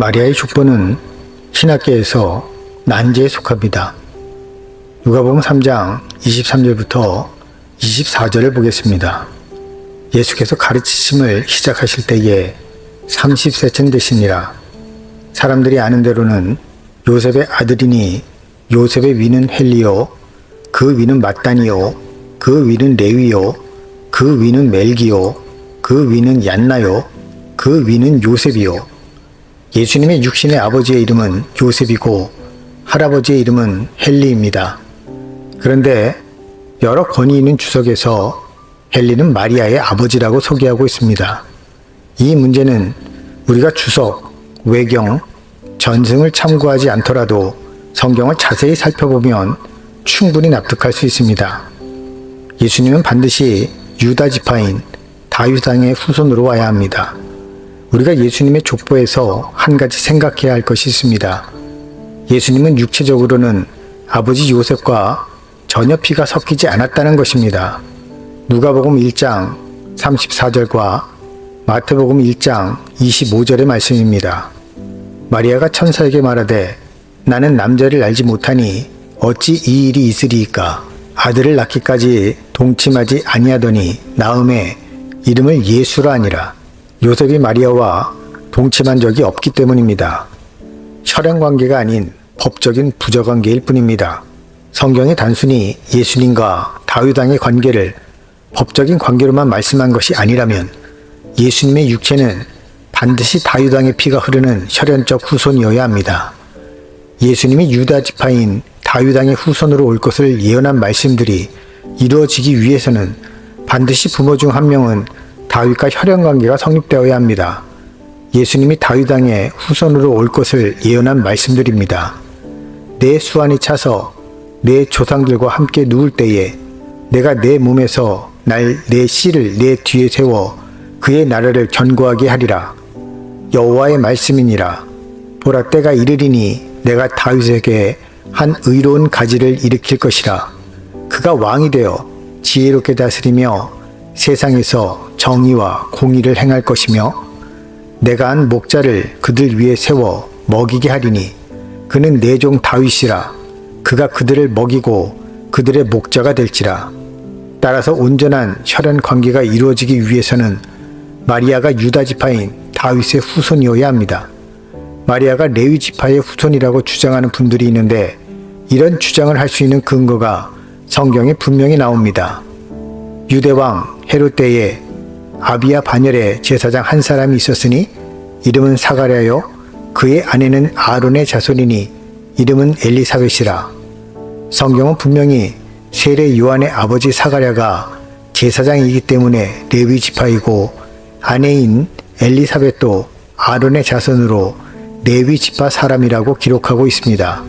마리아의 족보는 신학계에서 난제에 속합니다. 누가복음 3장 23절부터 24절을 보겠습니다. 예수께서 가르치심을 시작하실 때에 30세쯤 되시니라. 사람들이 아는 대로는 요셉의 아들이니 요셉의 위는 헬리요 그 위는 마따니요 그 위는 레위요 그 위는 멜기요 그 위는 얀나요 그 위는 요셉이요 예수님의 육신의 아버지의 이름은 요셉이고 할아버지의 이름은 헬리입니다. 그런데 여러 권위 있는 주석에서 헬리는 마리아의 아버지라고 소개하고 있습니다. 이 문제는 우리가 주석, 외경, 전승을 참고하지 않더라도 성경을 자세히 살펴보면 충분히 납득할 수 있습니다. 예수님은 반드시 유다 지파인 다윗왕의 후손으로 와야 합니다. 우리가 예수님의 족보에서 한 가지 생각해야 할 것이 있습니다. 예수님은 육체적으로는 아버지 요셉과 전혀 피가 섞이지 않았다는 것입니다. 누가복음 1장 34절과 마태복음 1장 25절의 말씀입니다. 마리아가 천사에게 말하되 나는 남자를 알지 못하니 어찌 이 일이 있으리이까 아들을 낳기까지 동침하지 아니하더니 나음에 이름을 예수라 하니라 요셉이 마리아와 동침한 적이 없기 때문입니다. 혈연 관계가 아닌 법적인 부적 관계일 뿐입니다. 성경이 단순히 예수님과 다윗왕의 관계를 법적인 관계로만 말씀한 것이 아니라면 예수님의 육체는 반드시 다윗왕의 피가 흐르는 혈연적 후손이어야 합니다. 예수님이 유다 지파인 다윗왕의 후손으로 올 것을 예언한 말씀들이 이루어지기 위해서는 반드시 부모 중 한 명은 다윗과 혈연 관계가 성립되어야 합니다. 예수님이 다윗왕의 후손으로 올 것을 예언한 말씀들입니다. 내 수완이 차서 내 조상들과 함께 누울 때에 내가 내 몸에서 날 내 씨를 내 뒤에 세워 그의 나라를 견고하게 하리라. 여호와의 말씀이니라. 보라 때가 이르리니 내가 다윗에게 한 의로운 가지를 일으킬 것이라. 그가 왕이 되어 지혜롭게 다스리며 세상에서 정의와 공의를 행할 것이며 내가 한 목자를 그들 위에 세워 먹이게 하리니 그는 내 종 다윗이라 그가 그들을 먹이고 그들의 목자가 될지라 따라서 온전한 혈연 관계가 이루어지기 위해서는 마리아가 유다 지파인 다윗의 후손이어야 합니다. 마리아가 레위 지파의 후손이라고 주장하는 분들이 있는데 이런 주장을 할 수 있는 근거가 성경에 분명히 나옵니다. 유대왕 헤롯 때에 아비야 반열에 제사장 한 사람이 있었으니 이름은 사가랴요 그의 아내는 아론의 자손이니 이름은 엘리사벳이라 성경은 분명히 세례 요한의 아버지 사가랴가 제사장이기 때문에 레위 지파이고 아내인 엘리사벳도 아론의 자손으로 레위 지파 사람이라고 기록하고 있습니다.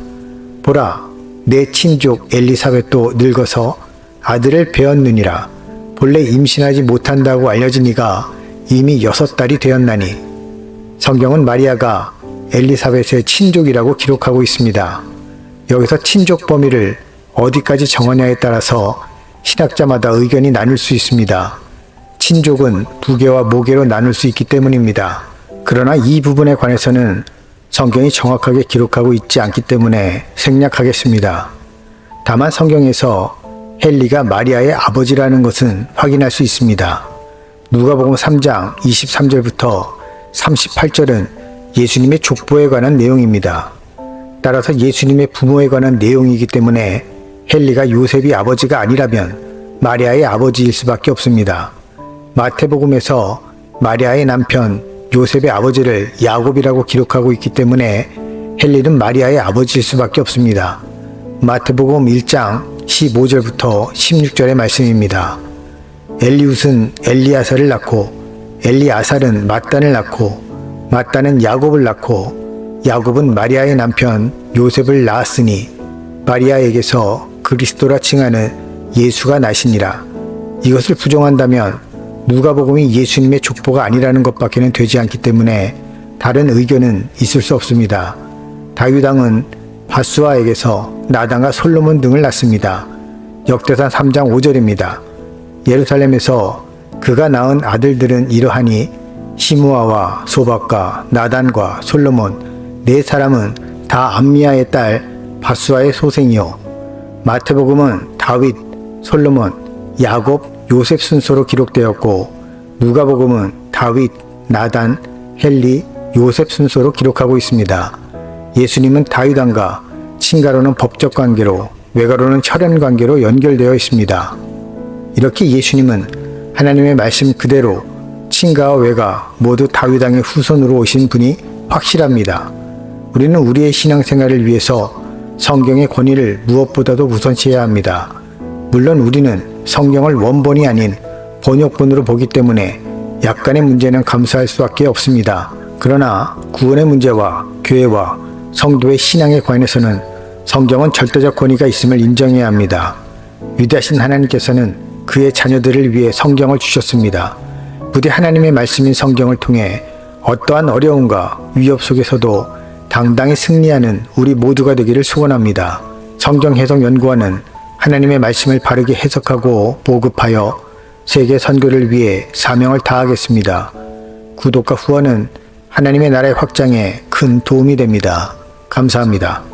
보라 내 친족 엘리사벳도 늙어서 아들을 배었느니라 본래 임신하지 못한다고 알려진 이가 이미 여섯 달이 되었나니 성경은 마리아가 엘리사벳의 친족이라고 기록하고 있습니다. 여기서 친족 범위를 어디까지 정하냐에 따라서 신학자마다 의견이 나눌 수 있습니다. 친족은 부계와 모계로 나눌 수 있기 때문입니다. 그러나 이 부분에 관해서는 성경이 정확하게 기록하고 있지 않기 때문에 생략하겠습니다. 다만 성경에서 헬리가 마리아의 아버지라는 것은 확인할 수 있습니다. 누가복음 3장 23절부터 38절은 예수님의 족보에 관한 내용입니다. 따라서 예수님의 부모에 관한 내용이기 때문에 헬리가 요셉이 아버지가 아니라면 마리아의 아버지일 수밖에 없습니다. 마태복음에서 마리아의 남편 요셉의 아버지를 야곱이라고 기록하고 있기 때문에 헬리는 마리아의 아버지일 수밖에 없습니다. 마태복음 1장 15절부터 16절의 말씀입니다. 엘리웃은 엘리아사를 낳고 엘리아살은 mat단을 낳고 mat단은 야곱을 낳고 야곱은 마리아의 남편 요셉을 낳았으니 마리아에게서 그리스도라 칭하는 예수가 나시니라. 이것을 부정한다면 누가복음이 예수님의 족보가 아니라는 것밖에는 되지 않기 때문에 다른 의견은 있을 수 없습니다. 다윗왕은 바수아에게서 나단과 솔로몬 등을 낳습니다. 역대상 3장 5절입니다. 예루살렘에서 그가 낳은 아들들은 이러하니 시므아와 소박과 나단과 솔로몬 네 사람은 다 암미아의 딸 바수아의 소생이요 마태복음은 다윗, 솔로몬, 야곱, 요셉 순서로 기록되었고 누가복음은 다윗, 나단, 헬리, 요셉 순서로 기록하고 있습니다. 예수님은 다윗왕과 친가로는 법적 관계로 외가로는 혈연 관계로 연결되어 있습니다. 이렇게 예수님은 하나님의 말씀 그대로 친가와 외가 모두 다윗왕의 후손으로 오신 분이 확실합니다. 우리는 우리의 신앙생활을 위해서 성경의 권위를 무엇보다도 우선시해야 합니다. 물론 우리는 성경을 원본이 아닌 번역본으로 보기 때문에 약간의 문제는 감수할 수밖에 없습니다. 그러나 구원의 문제와 교회와 성도의 신앙에 관해서는 성경은 절대적 권위가 있음을 인정해야 합니다. 위대하신 하나님께서는 그의 자녀들을 위해 성경을 주셨습니다. 부디 하나님의 말씀인 성경을 통해 어떠한 어려움과 위협 속에서도 당당히 승리하는 우리 모두가 되기를 소원합니다. 성경 해석 연구원은 하나님의 말씀을 바르게 해석하고 보급하여 세계 선교를 위해 사명을 다하겠습니다. 구독과 후원은 하나님의 나라의 확장에 큰 도움이 됩니다. 감사합니다.